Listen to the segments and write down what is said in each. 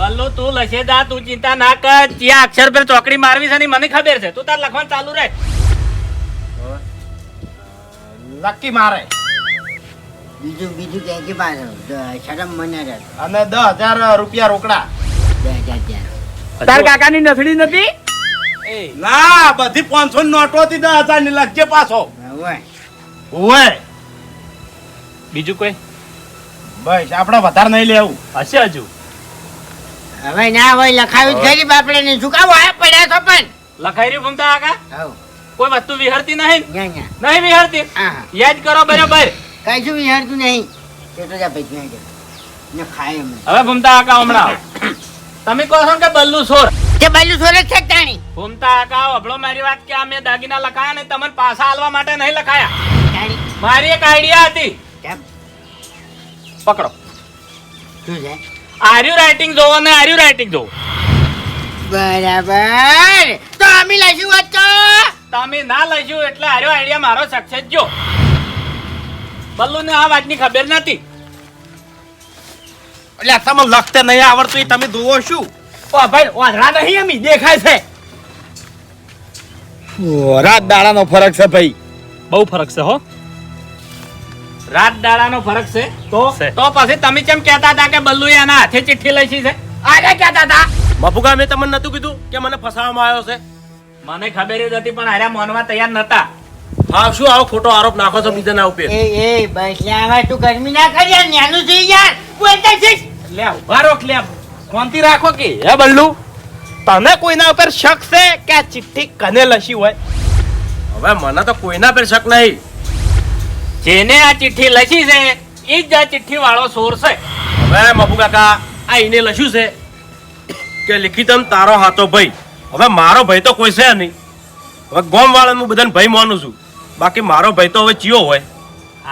બલ્લુ તું લખે દા તું ચિંતા ના કર. ત્યાં અક્ષર પર ચોકડી મારવી છે ને મને ખબર છે. તું તાર લખવાનું ચાલુ રહે લકી મારે. બીજું બીજું કે કે પાછો શરમ મને રહે અને દસ હજાર રૂપિયા રોકડા. બે હજાર ત્યાં તાર કાકાની નથડી નથી? એ ના બધી પાંચસો નોટો થી દસ હજારની લખજે પાછો. ઓય બીજું કોઈ? બસ આપણે વધારે નહીં લેવું. હશે હજુ. હવે ના હોય લખાયું જ બાપડે ને શું કામ પડ્યા તો પણ? લખાઈ રહ્યું ભમતા આગા કોઈ વસ્તુ વિહરતી નહીં? નહીં વિહરતી? યાદ કરો બરાબર. કઈ શું વિહરતું નહીં? પેટો જા પૈસા ને ખાય હવે ભમતા આકા હમણાં તમે કહો છો કે બલ્લુ સોર? તે બાજુ સોરે છે તાણી. ભમતા આકા અભળો મારી વાત કે આ મેં દાગીના લખાયા ને તમને પાછા આલવા માટે નહીં લખાયા? મારી એક આઈડિયા હતી. પકડો. શું છે? આર્યુ રાઇટિંગ જોવો ને આર્યુ રાઇટિંગ જોવો? બરાબર. તો અમે લઈશું વાત તમે ના લઈશું એટલે આર્યો આઈડિયા મારો સક્સેસ જો બલ્લુને આ વાતની ખબર નથી એટલે તમે લખતે નહીં આવડતું તમે જોવો શું? ઓ ભાઈ વાંધરા નહીં અમી દેખાય છે. રાત દાડાનો ફરક છે ભાઈ. બહુ ફરક છે હો. રાત દાડાનો ફરક છે? તો? તો પછી તમે કેમ કહેતા હતા કે બલ્લુ એના હાથે ચિઠ્ઠી લઈ છે? આજે કહેતા હતા. મફુકા મેં તમને નતું કીધું કે મને ફસાવવામાં આવ્યો છે. મને ખબર જ હતી પણ આર્યા માનવા તૈયાર નતા હા શું આવો ખોટો આરોપ નાખો છો બીજાના ઉપર? એ એ બસ લે હવે તું ગરમી ના કરી યાર ન્યાનું થઈ યાર. બોલતા છે લે ઊભા રોક લે. કોનથી રાખો કે. હે બલ્લુ? તને કોઈના ઉપર શક છે કે આ ચિઠ્ઠી કને લસી હોય? હવે મને તો કોઈના પર શક નહીં. જેને આ ચિઠ્ઠી લખી છે એ જ આ ચિઠ્ઠી વાળો સોર છે. હવે મફુ કાકા આ એને લખ્યું છે કે લિખિતમ તારો હાથો ભાઈ. હવે મારો ભાઈ તો કોઈ છે નહીં. હવે ગોમ વાળાનું બધાને ભાઈ માનું છું. બાકી મારો ભાઈ તો હવે ચિયો હોય.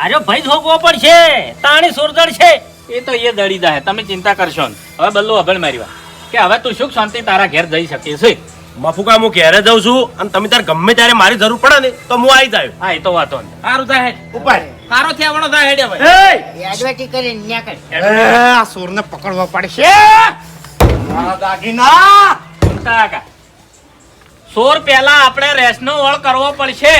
આજો ભાઈ ધોકવો છે તાણી સુરદળ છે. એ તો એ દડી દે તમે ચિંતા કરશો ને હવે બલ્લુ અભણ મારી વાત. કે હવે તું સુખ શાંતિ તારા ઘેર જઈ શકે છે. મફુકા હું ઘેરે જઉં છું અને તમે ત્યારે ગમે ત્યારે મારી જરૂર પડે ને તો હું આવી જાય હા એ તો વાતો નહીં. સારું થાય. ઉપાય સારો થયાવાનો થાય હેડે ભાઈ. એડવેટી કરી ન્યા કર. આ સોરને પકડવા પડશે. મારા દાગીના! કાકા. સોર પહેલા આપણે રેસનો વળ કરવો પડશે.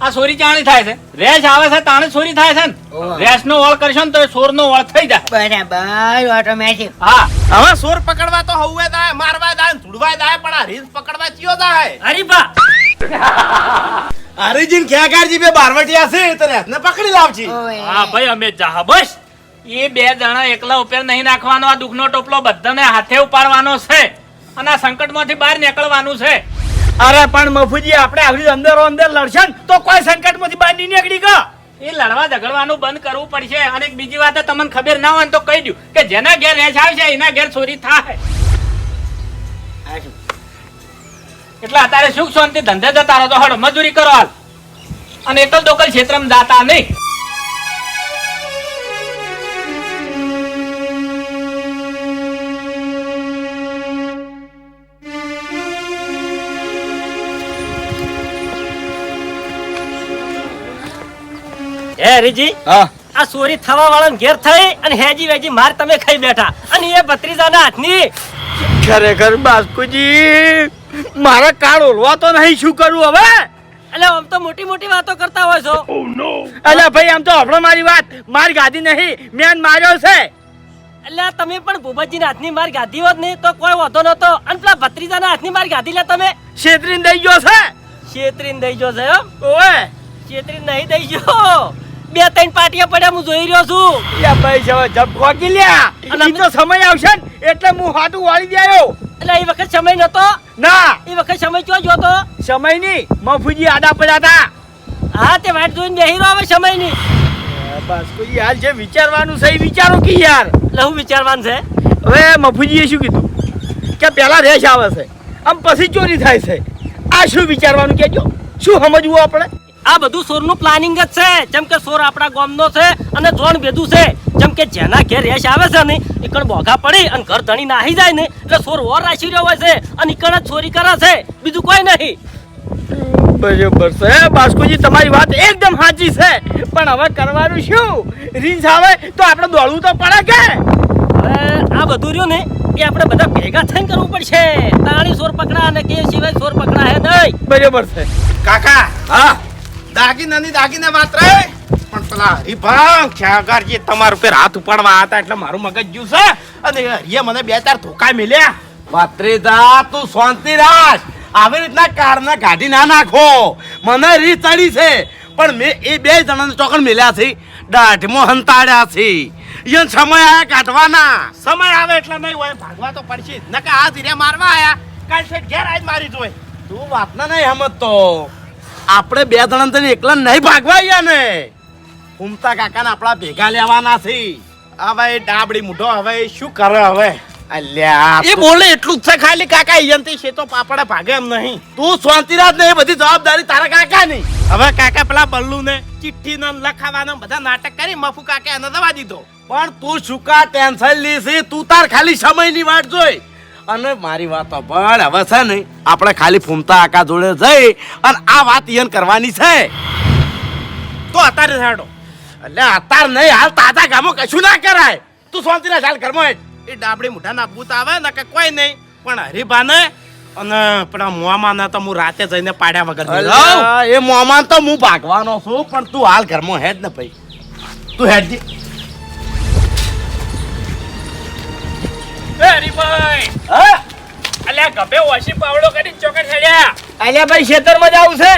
આ સોરી ચાણી થાય છે. રેસ આવે છે તાણે સોરી થાય છે ને. ઓહો. રેસનો વળ કરશો ને તો સોરનો વળ થઈ જાય. બરાબર ઓટોમેટિક હા. હવે સોર પકડવા તો હવે દાય મારવા દાય ધૂડવા દાય પણ આ રીસ પકડવા ચિયો દાય હરીફા. હરીજીન ખ્યાગારજી બે બારવટિયા છે તો રેસને પકડી લાવજી. હા ભાઈ અમે જા બસ. એ બે જણા એકલા ઉપર નહીં નાખવાનો આ દુઃખનો ટોપલો બધાને હાથે ઉપાડવાનો છે. અને આ સંકટમાંથી બહાર નીકળવાનું છે. અરે, પણ મફુજી, આપણે આવી અંદરો અંદર લડશે તો કોઈ સંકટમાંથી બહાર નહીં નીકળી ગયો. એ લડવા ઝઘડવાનું બંધ કરવું પડશે. અને બીજી વાત તમને ખબર ના હોય તો કહી દઉં કે જેના ઘેર રેસ આવશે, એના ઘેર ચોરી થાય. એટલે અત્યારે સુખ શાંતિ ધંધે જતા રહો તો હળ, મજૂરી કરો હાલ. અને એકલ દોકલ ક્ષેત્રમાં જાતા નહીં. હે હરીજી? હા. આ ચોરી થવા વાળા ઘેર થઈ અને હેજી વેજી માર તમે ખાઈ બેઠા. અને એ ભત્રીજાના હાથની ખરેખર બાસ્કુજી મારા કાળ ઓલવા તો નહીં શું કરું હવે? એટલે આમ તો મોટી મોટી વાતો કરતા હોય છો. એટલે ભાઈ આમ તો હમણાં મારી વાત. મારી ગાદી નહીં મેન માર્યો છે. એટલે તમે પણ ભૂપતજીના હાથની માર ગાધી હોત ને તો કોઈ વાંધો નતો અને પેલા ભત્રીજાના હાથની માર ગાધી લે તમે. છેતરીને દઈ ગયો છે. છેતરીને દઈ ગયો છે ઓએ છેતરીને નહીં દઈ જો બે ત્રણ પાટિયા પડ્યા હું જોઈ રહ્યો છું. યા ભાઈ જવા જબ ખોકી લ્યા. અને તો સમય આવશે ને એટલે હું હાટું વાળી દેયો એટલે એ વખત સમય નતો ના. એ વખત સમય ક્યાં જોતો સમયની મફુજી આડા પડ્યા હતા. હા તે વાટ જોઈને બેહી રહ્યો હવે બસ ભુજી હાલ જે વિચારવાનું છે એ વિચારો કે યાર. એટલે હું વિચારવાનું છે? હવે મફુજીએ શું કીધું? કે પેલા રેશ આવે છે. આમ પછી ચોરી થાય છે. આ શું વિચારવાનું કેજો શું સમજવું આપણે? આ બધું સોરનું પ્લાનિંગ જ છે. જેમ કે સોર આપણા ગામનો છે અને જોણ ભેદું છે. જેમ કે જેના ઘેર રેશ આવે છે ને ઈકણ બોઘા પડી અને ઘર ધણી નાહી જાય ને એટલે સોર ઓર રાશી રહ્યો હોય છે અને ઈકણ જ ચોરી કરે છે. બીજું કોઈ નહીં. બરાબર છે. બાસ્કુજી તમારી વાત એકદમ સાચી છે. પણ હવે કરવાનું શું? રીંછ આવે તો આપણે દોડવું તો પડે કે? આ બધું રહ્યું ને એ આપણે બધા ભેગા થઈને કરવું પડશે. તાણી સોર પકડા અને કે સિવાય સોર પકડા હે નહીં. બરોબર છે. કાકા હા? દાગીનાની દાગીના વાત રહે? પણ પેલા હરિભાંગ છાગારજી તમારા ઉપર હાથ ઉપાડવા હતા એટલે મારું મગજ જ્યું છે. અને હરિએ મને બે ચાર ધોકા મેલ્યા. ભત્રીજા તું શાંતિ રાખ. આવી રીતના કારના કાઢી ના નાખો. મને રી ચડી છે. પણ મેં એ બે જણાને ચોકડ મેલ્યા છે. દાઢમાં હંતાડ્યા છે. યન સમય આયા કાઢવાના. સમય આવે એટલે નહીં હોય ભાગવા તો પડશે નકા આ ધીરે મારવા આયા. કાલ છે ઘેર આજ મારી જોઈ તું વાતના નહીં સમજતો. આપણે બે જણા તને એકલા નહીં ભાગવા આયા ને. ઉમતા કાકાને આપણા ભેગા લેવાના છે. હવે ડાબડી મૂઢો હવે શું કરે હવે? અલ્યા એ બોલે એટલું જ છે ખાલી કાકા ઈયનથી છે તો પાપડા ભાગે એમ નહીં. તું શાંતિરાજ ને એ બધી જવાબદારી તારા કાકાની. હવે કાકા પેલા બલ્લુ ને ચિઠ્ઠી ને લખાવાના બધા નાટક કરી મફુ કાકા એને દવા દીધો. પણ તું શું કા ટેન્શન લીધી તું તાર ખાલી સમયની વાટ જોઈ. અને મારી વાત પણ હવે છે ને આપણે ખાલી ફૂમતા આકા જોડે જઈ અને આ વાત ઈયન કરવાની છે. તો અત્યારે સાડો એટલે અતાર નહીં હાલ તાજા ગામો કશું ના કરાય. તું શાંતિના ચાલ ઘરમાં. એ ડાબડી મૂઠા ના ભૂત આવે ને કે કોઈ નહીં. પણ હરીભાને અને પેલા ના તો હું રાતે જઈને પાડ્યા વગર એ મોમાન તો હું ભાગવાનો છું પણ તું હાલ ઘરમાં હેડ ને ભાઈ. તું હેડ જી હરીભાઈ હા? અલ્યા ગભે વોશી પાવડો કરી ચોકડ હેડ્યા. અલ્યા ભાઈ ખેતરમાં જ આવું છે?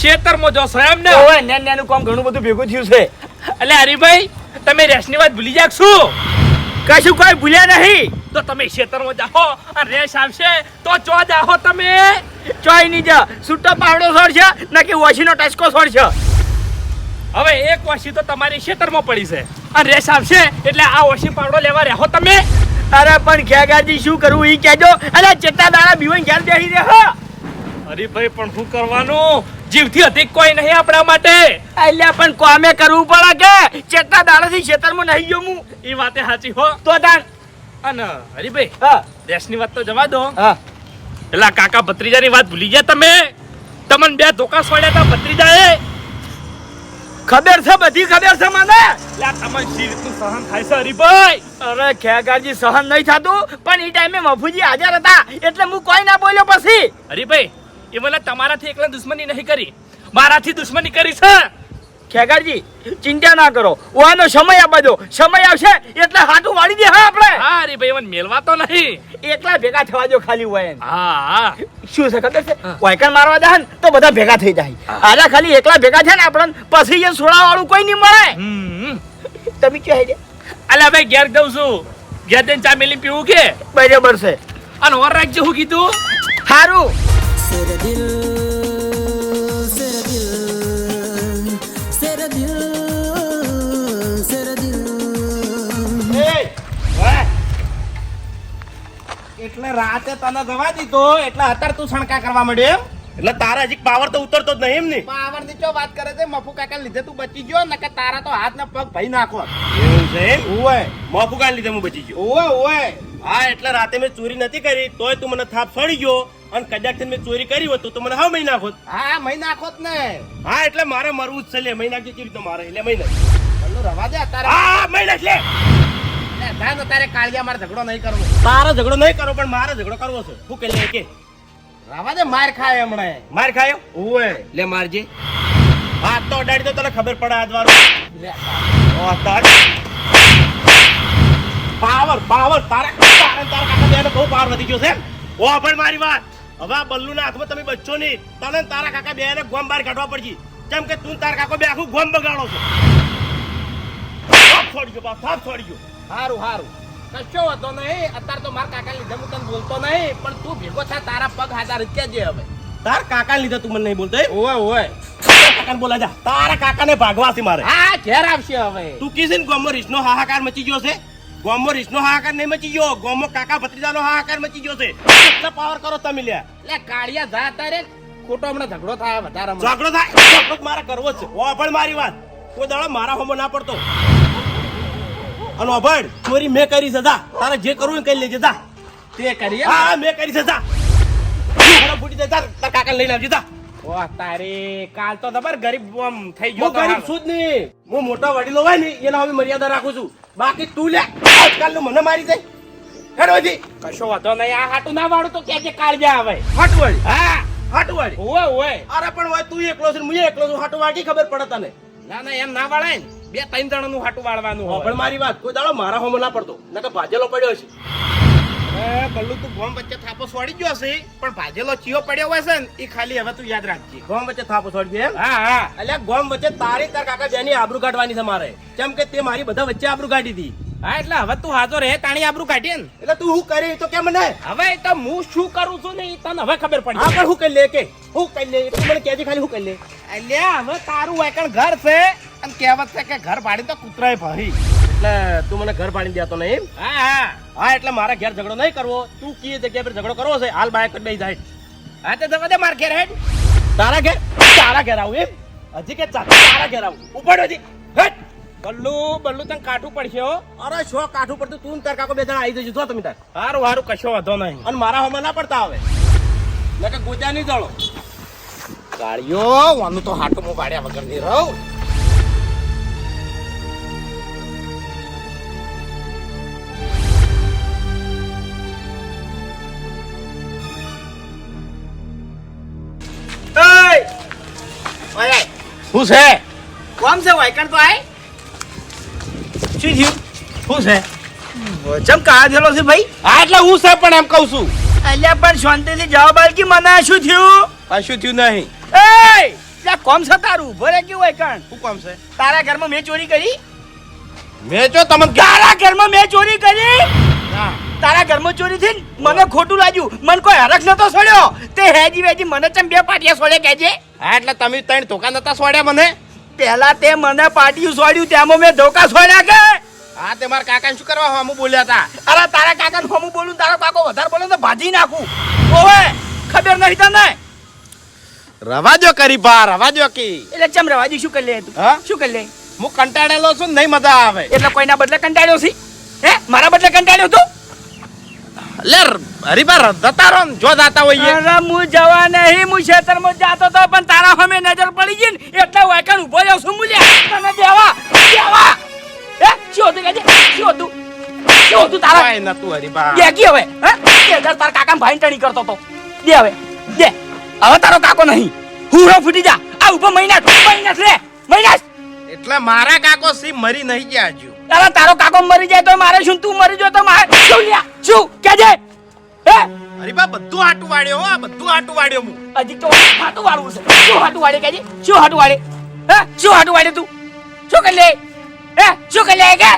ખેતરમાં જો છો એમ ને? ઓય નેન નેનું કામ ઘણું બધું ભેગું થયું છે. અલ્યા હરીભાઈ તમે રેસની વાત ભૂલી જાગશો કશું કોઈ ભૂલ્યા નહીં. તો તમે ખેતરમાં જાઓ રેસ આવશે. તો ચો જાઓ તમે. ચોય નહીં જા. છૂટો પાવડો છોડશે નકી વોશીનો ટચકો છોડશે હવે એક વોશી તો તમારી ખેતરમાં પડી છે. આ રેસ આવશે એટલે આ વોશી પાવડો લેવા રહો તમે. અરે પણ ખેગાજી શું કરવું ઈ કહેજો. અરે ચેતા દાડા બીવાઈ ઘેર બેસી રહે હરીભાઈ પણ શું કરવાનું? જીવથી અધિક કોઈ નહીં આપણા માટે. એટલે પણ કોમે કરવું પડે કે ચેતા દાડાથી ખેતરમાં નહીં ગયો હું. એ વાતે સાચી હો. તો દાન અને હરીભાઈ હા. દેશની વાત તો જવા દો. હા. પેલા કાકા ભત્રીજાની વાત ભૂલી ગયા તમે? તમને બે ધોકા સોડ્યા હતા ભત્રીજાએ. ખબર છે બધી ખબર છે મને? તમને શી રીતનું સહન થાય છે હરીભાઈ? અરે ખેગાજી સહન નહીં થતું પણ એ ટાઈમે મફુજી હાજર હતા એટલે હું કોઈ ના બોલ્યો પછી. હરીભાઈ એ મને તમારાથી એકલા દુશ્મની નહીં કરી. મારાથી દુશ્મની કરી છે. ખેગાજી ચિંતા ના કરો. ઓનો સમય આપવા દો સમય આવશે એટલે હાથું વાળી દે હા આપણે. હા ભાઈ મને મેલવા તો નહીં. એકલા ભેગા થવા જો ખાલી હોય હા હા. શું છે ખબર છે? વાયકણ મારવા જાય ને તો બધા ભેગા થઈ જાય. આજા ખાલી એકલા ભેગા છે ને આપણને પછી એ સોડા વાળું કોઈ નહીં મળે. તમે ક્યાં હેડે અલ્યા ભાઈ ઘેર જઉં છું. ઘેર જઈને ચા મેલી પીવું કે? બરાબર છે. અને ઓર રાખજો હું કીધું. સારું એટલે રાતે તને જવા દીધો એટલે અત્યારે તું સણકા કરવા માંડ્યો એમ? એટલે તારા હજી પાવર તો ઉતરતો જ નહીં એમ ને? પાવરની ચો વાત કરે છે? મફુ કાકા લીધે તું બચી ગયો નકર તારા તો હાથ ને પગ ભાઈ નાખો. એવું છે એમ? ઓય કાકા લીધે હું બચી ગયો. ઓય ઓય હા એટલે રાતે મેં ચોરી નથી કરી તોય તું મને થાપ સડી ગયો. અને કદાચથી મેં ચોરી કરી હોત તો તું મને હા મહી નાખોત. હા મહી ખોત ને. હા એટલે મારે મરવું જ છે લે મહી નાખજે રીતે મારે? એટલે મહી નાખ. રવા દે અત્યારે. હા હા, મહી નાખ લે. લે, જા તારે કાળિયા મારે ઝઘડો નહીં કરવો. તારો ઝઘડો નહીં કરો પણ મારે ઝઘડો કરવો છે. શું કે લે કે રવા દે માર ખાય હમણાં. માર ખાયો? ઓય લે મારજે હાથ તો અડાડી દો તને ખબર પડે ઓ તાર. પાવર પાવર તારે તારે તારા કાકા બેનો બહુ પાવર વધી ગયો છે ઓ પણ મારી વાત. હવે આ બલ્લુના હાથમાં તમે બચ્ચો નહીં. તને તારા કાકા બેને ગોમ બહાર કાઢવા પડશે. જેમ કે તું ને તારા કાકો બે આખું ગોમ બગાડો છો. થાપ છોડી ગયો બાપ થાપ છોડી ગયો. હારું હારું. કશો હતો નહીં. અત્યારે તો મારા કાકા લીધે હું તને બોલતો નહીં પણ તું ભેગો થા તારા પગ હાજર કેજે હવે. તાર કાકા લીધે તું મને નહીં બોલતો? ઓય ઓય. કાકાને બોલા જા. તારા કાકાને ભાગવા છે મારે. હા ઘેર આવશે હવે. તું કીધે ને ગોમો રીસનો હાહાકાર મચી ગયો છે. ગોમો રીસનો હાહાકાર નહીં મચી ગયો. ગોમો કાકા ભત્રીજાનો હાહાકાર મચી ગયો છે. કેટલા પાવર કરો તમે લ્યા. લે કાળિયા જા તારે ખોટો હમણાં ઝઘડો થાય વધારે. ઝઘડો થાય? ઝઘડો મારા મારે કરવો છે. ઓ પણ મારી વાત. કોઈ દાડો મારા હોમો ના પડતો. અને અભડ ચોરી મેં કરી છે જા. તારે જે કરવું એ કરી લેજે જા. તે કરીએ? હા મેં કરી છે જા. ફૂટી દે તાર તાર કાકા લઈને આવજે જા. ઓ તારે કાલ તો ખબર ગરીબ આમ થઈ ગયો હું ગરીબ. છું જ નહીં. હું મોટા વડીલો હોય ને એના હવે મર્યાદા રાખું છું. બાકી તું લે આજકાલનું મને મારી જાય હેડો જી કશો વાંધો નહીં આ હાટું ના વાળું તો કે કાળજા આવે હટવાડી હા. હટવાડી ઓય ઓય અરે પણ હોય તું એકલો છે હું એકલો છું. હટવાડી ખબર પડે તને? ના ના એમ ના વાળાય ને. બે ત્રણ જણાનું હાટું વાળવાનું પણ મારી વાત કોઈ દાડો મારા હોમ ના પડતો. નકર ભાજેલો પડ્યો છે એ બલ્લુ તું ગોમ વચ્ચે થાપો સોડી ગયો હશે પણ ભાજેલો ચિયો પડ્યો હોય છે ને એ ખાલી હવે તું યાદ રાખજે. ગોમ વચ્ચે થાપો સોડી ગયો હા હા. અલ્યા ગોમ વચ્ચે તારી તાર કાકા જેની આબરૂ કાઢવાની છે મારે. કેમ કે તે મારી બધા વચ્ચે આબરૂ કાઢી હતી. હા એટલે હવે તું હાજો રહે તાણી આબરૂ કાઢીએ ને. એટલે તું હું કરી? તો કેમ મને હવે તો હું શું કરું છું ને એ તને હવે ખબર પડી. હા પણ હું કરી લે કે? હું કરી લે? એટલું મને કહેજે ખાલી હું કરી લે. એટલે હવે તારું એકણ ઘર છે. અને કહેવત છે કે ઘર ભાડી તો કૂતરાય ભરી. એટલે તું મને ઘર પાડી દેતો નહીં? હા હા. હા એટલે મારા ઘેર ઝઘડો નહીં કરવો. તું કી જગ્યા પર ઝઘડો કરવો છે? હાલ બાય કરી દઈ જાય. હા તો જવા દે માર ઘેર હેડ. તારા ઘેર? તારા ઘેર આવું એમ? હજી કે તારા ઘેર આવું. ઉપાડો હજી. હેડ. બલ્લુ બલ્લુ તને કાઠું પડશે હો. અરે શો કાઠું પડતું? તું ને તાર કાકો બે જણા આવી જજો જો તમે તાર. હારું હારું કશો વાંધો નહીં. અને મારા હમણાં ના પડતા આવે નકે ગોજા નહીં જળો. ગાડીઓ વાનું તો હાટું હું ગાડ્યા વગર નહીં રહું. શું છે કોમ છે વાયકણ તો આય? શું થયું? શું છે ચમ કા થયેલો છે ભાઈ? હા એટલે હું છે પણ એમ કહું છું. અલ્યા પણ શાંતિથી જવાબ આલ કે મને શું થયું? કશું થયું નહીં? એ ત્યાં કોમ છે તારું? ઊભો રે કેવું વાયકણ? શું કોમ છે? તારા ઘરમાં મેં ચોરી કરી? મેં જો તમને તારા ઘરમાં મેં ચોરી કરી? હા. તારા ઘરમાં ચોરી થઈ ને મને ખોટું લાગ્યું. મને કોઈ હરખ નતો સોડ્યો તે હેજી વેજી મને ચમ બે પાટિયા સોડે કેજે હા એટલે તમે ત્રણ ધોકા નતા સોડ્યા મને? પહેલા તે મને પાટિયું સોડ્યું તેમાં મેં ધોકા સોડ્યા કે? હા તે મારા કાકાને શું કરવા હમું બોલ્યા હતા અરે તારા કાકાને હું બોલું તારો કાકો વધારે બોલે તો ભાજી નાખું. ઓવે ખબર નહીં તને? રવાજો કરી બા રવાજો કી. એટલે ચમ રવાજી શું કરી લે તું? હા? શું કરી લે? હું કંટાળેલો છું નહીં મજા આવે. એટલે કોઈના બદલે કંટાળ્યો છે? હે મારા બદલે કંટાળ્યો તું? લે હરીબા જતા જો જાતા હોઈએ. અરે હું જવા નહીં હું ખેતરમાં જાતો તો પણ તારા સામે નજર પડી ગઈ ને એટલે વાયકણ ઊભો રહ્યો છું મુલે તને દેવા દેવા. હે શું હતું કેજે શું હતું? શું હતું તારા? કાંઈ નતું હરીબા દે કી હવે હે? તે તારા કાકા ભાઈ ટણી કરતો તો. દે હવે દે. હવે તારો કાકો નહીં. હુરો ફૂટી જા. આ ઉપર મહિના મહિના રે મહિના એટલે મારા કાકો સી મરી નહીં ગયા હજુ. તારા તારો કાકો મરી જાય તો મારે શું? તું મરી જાય તો મારે શું લ્યા? શું? કેજે હે? હરીબા બધું હાટું વાળ્યો હો આ બધું હાટું વાળ્યો હું. હજી તો હાટું વાળવું છે. શું હાટું વાળે કેજે શું હાટું વાળે? હે? શું હાટું વાળે તું? શું કરી લે? હે? શું કરી લે કે?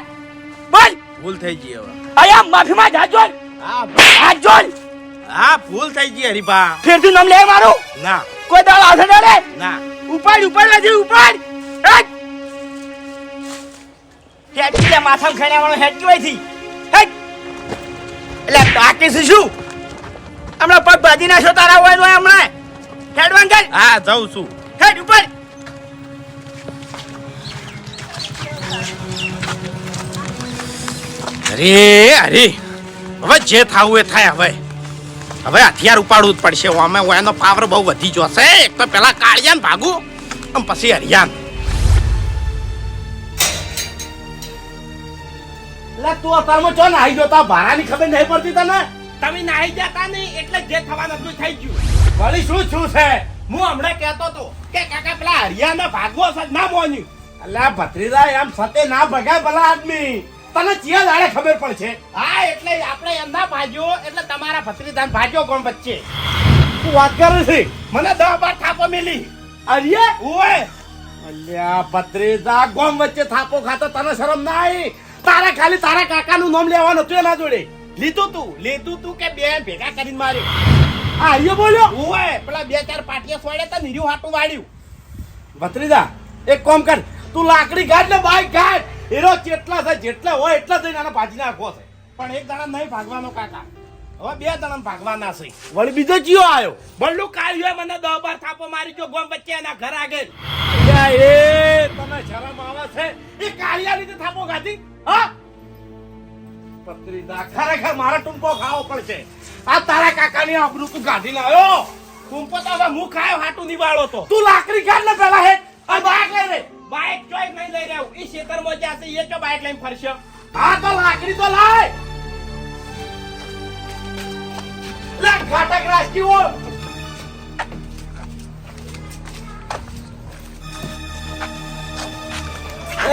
બોલ. ભૂલ થઈ ગઈ હવે. આયા માફી માં જા જોલ હા જોલ હા ભૂલ થઈ ગઈ હરીબા ફેર તું નામ લે મારું. ના. કોઈ દાળ ડરે ના. ઉપાડ ઉપાડ હજી ઉપાડ. હેટ લે માથામાં હેટથી હેટ એટલે છે શું? હમણાં પગ ભાજી નાખ્યો તારા હોય નો હમણાં. હેડ વાંગ હા જાઉં છું. હેટ ઉપર. અરે અરે હવે જે થાવું એ થાય હવે. હવે હથિયાર ઉપાડવું જ પડશે. અમે એનો પાવર બહુ વધી જશે એક તો પેલા કાળિયાન ભાગું અને પછી હરિયાન એટલે તું અતારમાં ચો નાહી ગયો? તા ભાડાની ખબર નહીં પડતી તને? તમે નાહી જતા નહીં એટલે જે થવાનું હતું થઈ ગયું. વળી શું શું છે? હું હમણાં કહેતો તો કે કાકા પેલા હરિયાના ભાગવો છે ના મોન્યું એટલે ભત્રીજા એમ સતે ના ભગાય ભલા આદમી. તને ચિયા દાડે ખબર પડશે. હા એટલે આપણે એમ ના ભાગ્યો એટલે તમારા ભત્રીજાને ભાગ્યો કોણ વચ્ચે? તું વાત કરે છે? મને દવા બાર થાપો મિલી. અરે! ઓય અલ્યા ભત્રીજા ગોમ વચ્ચે થાપો ખાતો? તને શરમ ના આવી? તારા ખાલી તારા કાકાનું નામ લેવાનું હતું એના જોડે. લીધું તું લીધું તું કે બે ભેગા કરીને માર્યું આ હરિયો બોલ્યો? ઓય પેલા બે ચાર પાટિયા સોડે તો નીર્યું હાટું વાળ્યું. ભત્રીજા એક કોમ કર તું લાકડી કાઢ ને બાઈક કાઢ એરો જેટલા છે જેટલા હોય એટલા જઈને આને ભાજી નાખવો છે. પણ એક દાણા નહીં ભાગવાનો કાકા. હવે બે દાડા ભાગવાના છે. વળી બીજો જીઓ આવ્યો બળલું કાઢ્યો મને દહ બાર થાપો મારી ગયો ગોમ વચ્ચે એના ઘર આગળ. એ તને શરમ આવે છે? એ કાળિયા લીધે ગાધી હા? ભત્રીજા ખરેખર મારા ટૂંકો ખાવો પડશે. આ તારા કાકાની આબરૂ તું ગાધી લાવ્યો ટૂંપો તો હવે હું ખાયો હાટું નિવાળો તો. તું લાકડી કાઢ ને પેલા હે. આ બાઈક લઈ રે બાઈક ચોય નહીં લઈ રહ્યો. એ ખેતરમાં જ્યાં છે એ ચો બાઈક લઈને ફરશે. હા તો લાકડી તો લાય. ફાટક રાજકીય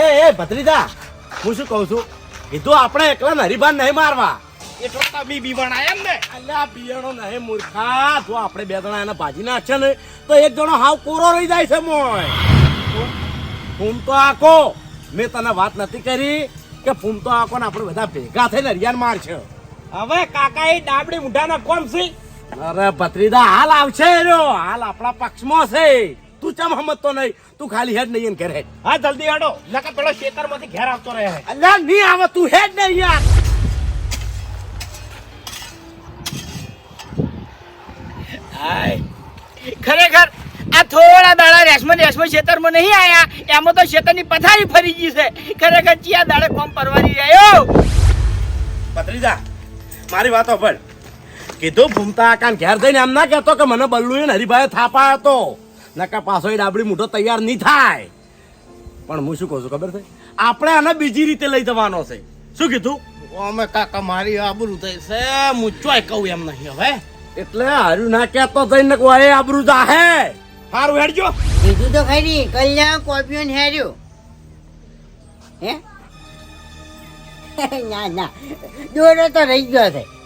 એ એ ભત્રીજા હું શું કહું છું? કીધું આપણે એકલા નરીબાન નહીં મારવા. એટલો તમે બી બનાય એમ ને. અલ્યા બિયાણો નહીં મૂર્ખા. જો આપણે બે જણા એને ભાજી નાખશે ને તો એક જણો હાવ કોરો રહી જાય છે મોય. ફૂમ તો આકો મેં તને વાત નથી કરી કે ફૂમ તો આકો ને આપણે બધા ભેગા થઈને હરિયાણ મારશે. હવે કાકા એ ડાબડી મુઢાના કોમ છે? અરે ભત્રીદા હાલ આવશે હાલ આપણા પક્ષમાં છે. તું ચમ સમજતો નહીં? તું ખાલી હેડ નહીં ઘરે હેડ. હા જલ્દી હડો. નકર પેલો ખેતરમાંથી ઘેર આવતો રહે. અલ્યા નહીં આવે તું હેડ નહીં યાર. ખરેખર આ થોડા દાડા રેશમા રેશમા ખેતરમાં નહીં આયા? એમાં તો ખેતરની પથારી ફરી ગઈ છે. ખરેખર ચિયા દાડે કોમ પરવારી રહ્યો ભત્રીજા મારી વાતો પણ. કીધું ભૂમતા કાન ઘેર જઈને એમ ના કહેતો કે મને બલ્લુ ને હરિભાઈ થાપા હતો નકા પાછો એ ડાબડી મૂઠો તૈયાર નહીં થાય. પણ હું શું કહું છું ખબર છે? આપણે આને બીજી રીતે લઈ જવાનો છે. શું કીધું? અમે કાકા મારી આબરૂ થઈ છે હું ચોય કહું એમ નહીં હવે. એટલે હારું ના કહેતો જઈને કોઈ આબરૂ જાહે. હારું હેડજો. બીજું તો ખરી કલ્યાણ કોપિયો ને હેર્યો. હે? ના ના. દોડો તો રહી ગયો છે.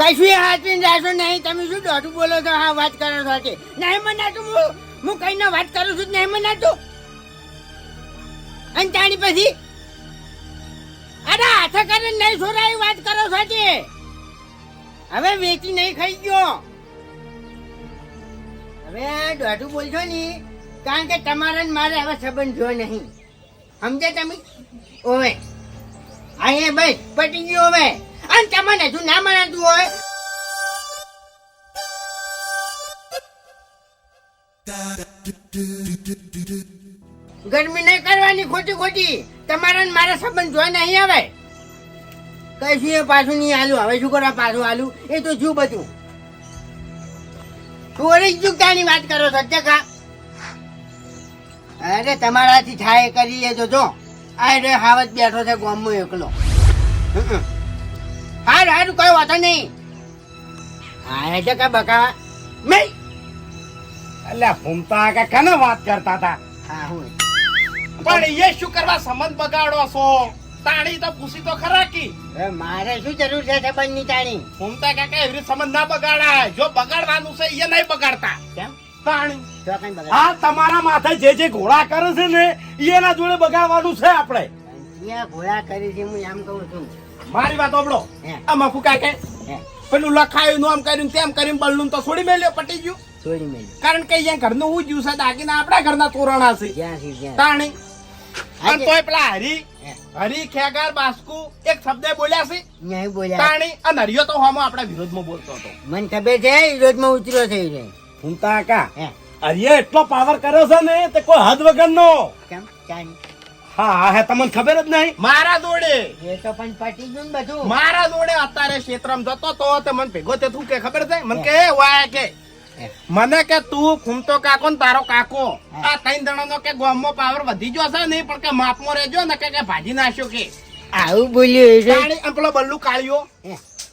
કશું હાથીને જાશો નહીં. તમે શું દોઢું બોલો છો? હા, વાત કરો છો કે નહીં મનાતું, હું હું કઈને વાત કરું છું નહીં મનાતું. અને તાણી પછી? અરે હાથ કરીને નહીં છોરાય, વાત કરો છો કે હવે વેચી નહીં ખાઈ ગયો. હવે દોઢું બોલશો ને કારણ કે તમારે મારે હવે સંબંધ જો નહીં. સમજે તમે? ઓવે. અહીંયા ભાઈ પટી ગયો હવે. અને તમને હજુ ના તું હોય. ગરમી નહીં કરવાની, ખોટી ખોટી. તમારા ને મારા સંબંધ જોવા નહીં આવે. કશું એ પાછું નહીં આલું હવે શું કરવા પાછું આલું એ તો શું બધું. ચોરી ચૂકતાની વાત કરો છો? કા અરે, તમારાથી થાય એ કરીએ તો જો. આ રે હાવત બેઠો છે, ગામમાં એકલો. હમ. હારું હારું કોઈ વાતો નહીં. હા જગા બકા મે અલ્યા ફૂમતા કે કને વાત કરતા હતા? હા હું પણ એ શું કરવા સંબંધ બગાડો છો? તાણી તો પૂછી તો ખરા કી. મારે શું જરૂર છે સંબંધની તાણી? ફૂમતા કાકા એવી સંબંધ ના બગાડાય. જો બગાડવાનું છે એ નહીં બગાડતા. કેમ? તાણી. આ તમારા માથે જે જે ઘોડા કરે છે ને એના જોડે બગાડવાનું છે આપણે. અહીંયા ઘોડા કરી છે હું એમ કહું છું. મારી વાત ઓબળો. આ મફુ કાકે પેલું લખાયું આમ કર્યું તેમ કર્યું બલ્લું તો છોડી મેલ્યો પટી ગયું. છોડી મેલ્યો. કારણ કે અહીંયા ઘરનું હું જ્યું છે દાગીના આપણા ઘરના તોરણા છે. તાણી. અને તોય પેલા હરી. હરી ખેગાર બાસ્કુ એક શબ્દ બોલ્યા છે. નહીં બોલ્યા. તાણી અને હરિયો તો હામો આપણા વિરોધમાં બોલતો હતો. મને ખબર છે વિરોધમાં ઉતર્યો છે ભૂમતા કા? હે. અરે એટલો પાવર કર્યો છે ને તે કોઈ હદ વગરનો. કેમ? ચાલી હા હા હે તમને ખબર જ નહીં? મારા જોડે એ તો પણ પટી ગયું ને બધું. મારા જોડે અત્યારે ક્ષેત્રમાં જતો તો તે મને ભેગો તે તું કે ખબર છે? મને કે "એ વાય કે. મને કે તું ખૂમતો કાકો ને તારો કાકો. આ ત્રણ જણાનો કે ગોમો પાવર વધી ગયો છે નહીં પણ કે માપમાં રહેજો ને કે કે ભાજી નાખ્યો કે. આવું બોલ્યું કાળી પેલો બલ્લુ કાળિયો.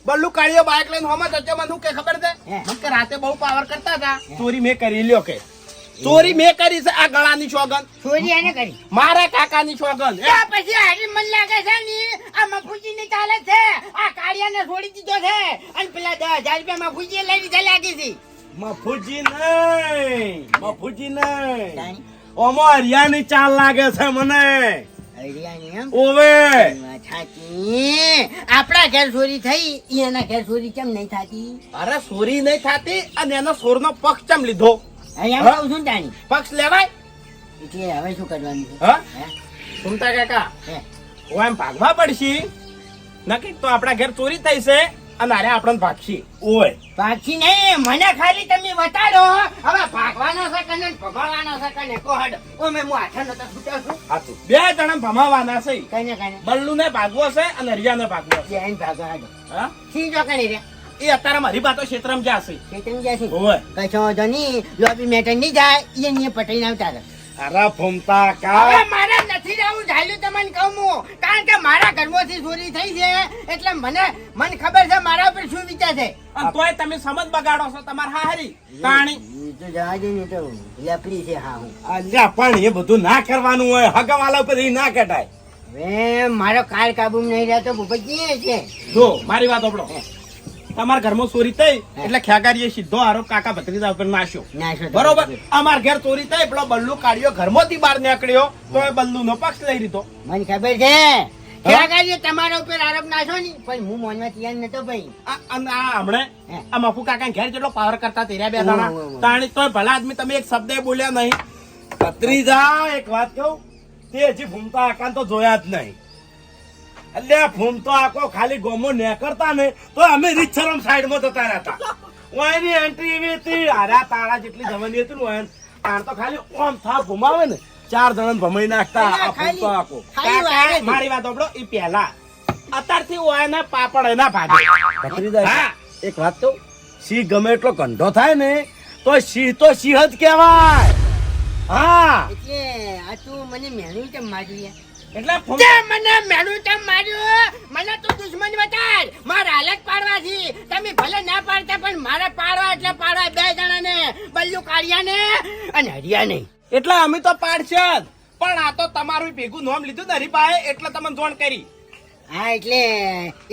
બલ્લુ કાળિયો બાઇક લઈને હોમાં જજો મને કે ખબર છે. મને કે રાતે બહુ પાવર કરતા હતા. ચોરી મેં કરી લ્યો કે. ચોરી મેં કરી છે આ ગળાની સોગન ચોરી એને કરી? મારા કાકાની સોગન તો પછી હારી મન લાગે છે ને આ મફુજી ની ચાલે છે? આ કાળિયાને છોડી દીધો છે. અને પેલા દસ હજાર રૂપિયા મફુજી લઈ લીધા લાગી છે મફુજી નહીં મફુજી નહીં. ઓમો હરિયાની ચાલ લાગે છે મને. આપણા ઘેર ચોરી થઈ એના ઘેર ચોરી કેમ નહીં થતી? અરે ચોરી નહીં થતી અને એનો સોરનો પક્ષ ચમ લીધો? અહીં એમ હા? છું ને તાણી. પક્ષ લેવાય? એટલે હવે શું કરવાનું છે? હા? હે? સુમતા કાકા હે? એમ ભાગવા પડશે? નક્કી તો આપણા ઘેર ચોરી થઈ છે અને અરે આપણને ભાગશી. ઓય. ભાગશી નહીં મને ખાલી તમે બતાડો. હવે ભાગવાનો છે કે નહીં? ભગાડવાનો છે કે કોહડ ઓ મેં હું આઠા નતો છૂટ્યો છું. હાથું બે જણા ભમાવાના છે. કઈને કઈને બલ્લુ ને. ભાગવો છે અને હરિયાને ભાગવો છે. જૈન ભાગવાડો હા? સી જો કણી રે? એ અત્યારે મારી બાતો ક્ષેત્રમાં જશે ચેતન જશે ઓય કશો વાંધો નહીં. લોબી મેટર નહીં જાય એ નહીં પટાઈને આવતા રહે. અરે ભૂમતા હવે મારે નથી જ ઝાલ્યું તમને કહું હું. કારણ કે મારા ઘરમાંથી ચોરી થઈ છે એટલે મને મને ખબર છે મારા ઉપર શું વિચાર છે. અને તોય તમે સમજ બગાડો છો તમારે હારી. તાણી તો જવા દે ને તો લેપડી છે હા હું. અલ્યા પણ એ બધું ના કરવાનું હોય. હગવાલા ઉપર એ ના કટાય હવે મારો કાર કાબુ નહીં રહેતો ભૂપતજી છે. જો મારી વાત સાંભળો. તમારા ઘરમાં ચોરી થઈ એટલે ખ્યાકારીએ સીધો આરોપ કાકા ભત્રીજા ઉપર નાશ્યો બરોબર? અમાર ઘેર ચોરી થઈ પેલો બલ્લુ કાઢ્યો ઘરમાંથી બહાર નીકળ્યો તો એ બલ્લુ નો પક્ષ લઈ લીધો. મને ખબર છે? ખેગારીએ તમારા ઉપર આરોપ નાખ્યો ને પણ હું માનવા તૈયાર નતો ભાઈ. આ- અને આ હમણે આ મફુ કાકા ઘેર જેટલો પાવર કરતા તેર્યા બે દાણા તાણી તો ભલા આદમી તમે એક શબ્દ બોલ્યા નહીં. ભત્રીજા એક વાત કહું તે હજી ભૂમતા આકાન તો જોયા જ નહીં. એટલે ભૂમતો આખો ખાલી ગોમો નેકરતા ને તો અમે રીતસરમ સાઈડમાં જતા રહેતા ઓયની એન્ટ્રી એવી હતી આરા તારા જેટલી જવાની હતી ને ઓયન તાર તો ખાલી ઓમ થા ભૂમાવે ને ચાર જણ ભમાઈ નાખતા આ ફોન તો જ. મારી વાત આપડો ઈ પહેલા અત્યારથી ઓયના પાપડ એના ભાગે ભત્રીજા હા. એક વાત તો સિંહ ગમે એટલો ગંઢો થાય ને તો સિંહ તો સિંહ જ કહેવાય હા એટલે આ તું મને મેણું કેમ માર્યું યાર? એટલે તે મને મેણું કેમ માર્યું. મને તો દુશ્મન બતાડ. મારા હાલત પાડવા છે તમે ભલે ના પાડતા પણ મારે પાડવા એટલે પાડવા બે જણાને. બલ્લુ કાળિયાને અને હરિયાને. એટલે અમે તો પાડશે જ પણ આ તો તમારું ભેગું નામ લીધું ને હરીભાઈ એટલે તમને જોણ કરી. હા એટલે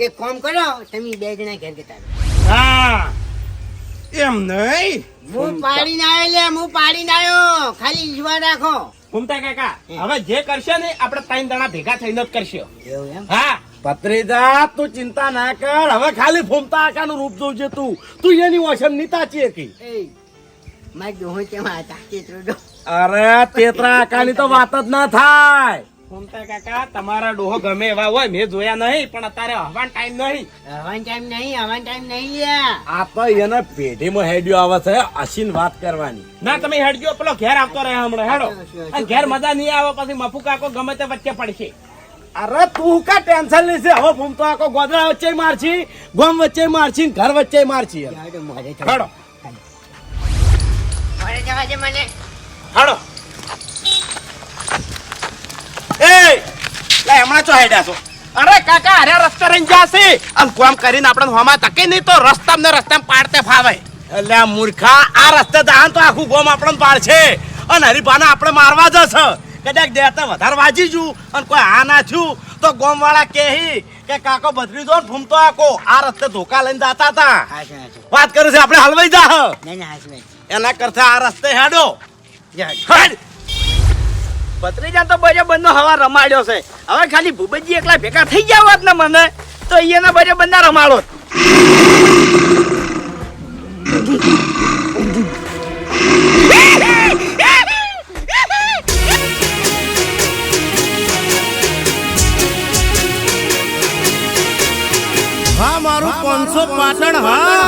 એક કોમ કરો તમે બે જણા ઘેર જતા હા. એમ નહીં. હું પાડીને આવ્યો લે હું પાડીને આવ્યો ખાલી ઈશ્વર રાખો. ફૂમતા કાકા હવે જે કરશે ને આપણે ત્રણ જણા ભેગા થઈને જ કરશે. હા. પત્રીદા તું ચિંતા ના કર. હવે ખાલી ફૂમતા આકાનું રૂપ જોજે તું. તું એની વસમ નીતા છે ડો અરે તેતરા આકાની તો વાત જ ના થાય. ફૂમતા કાકા તમારા ડોહો ગમે એવા હોય મેં જોયા નહીં પણ અત્યારે હવાન ટાઈમ નહીં. હવાન ટાઈમ નહીં હવાન ટાઈમ નહીં લ્યા. આ તો એને પેઢીમાં હેડ્યો આવે છે અસીન વાત કરવાની. ના તમે હેડ્યો પેલો ઘેર આવતો રહે હમણાં હેડો. ઘેર મજા નહીં આવે પછી મફુ કાકો ગમે તે વચ્ચે પડશે. અરે તું કા ટેન્શન લેશે? હવે ફૂમતો આખો ગોદરા વચ્ચે મારછી ગોમ વચ્ચે મારછી ઘર વચ્ચે મારછી. હેડો હેડો એ લે હમણાં ચો હેડ્યા છો? અરે કાકા અરે રસ્તે રહીને જાશે આમ કોમ કરીને આપણે હોમાં તકે નહીં તો રસ્તા ને રસ્તા પાડતે ફાવે. એટલે મૂર્ખા આ રસ્તે દાન તો આખું ગોમ આપણને પાડશે. અને હરીભાને આપણે મારવા જશે કદાચ દેતા વધારે વાજી જુ અને કોઈ આ ના થયું તો ગોમ વાળા કહી કે કાકો બદલી દો ફૂમતો આકો આ રસ્તે ધોકા લઈને જાતા હતા. વાત કરું છે આપણે હલવાઈ જા. એના કરતા આ રસ્તે હેડો. હેડ. ભત્રીજા તો બજે બંને હવા રમાડ્યો છે. હવે ખાલી ભૂપતજી એકલા ભેગા થઈ ગયા હોત ને મને, તો અહીંયાના બજે બંને રમાડો. હા, મારું પાંચસો પાટણ, હા.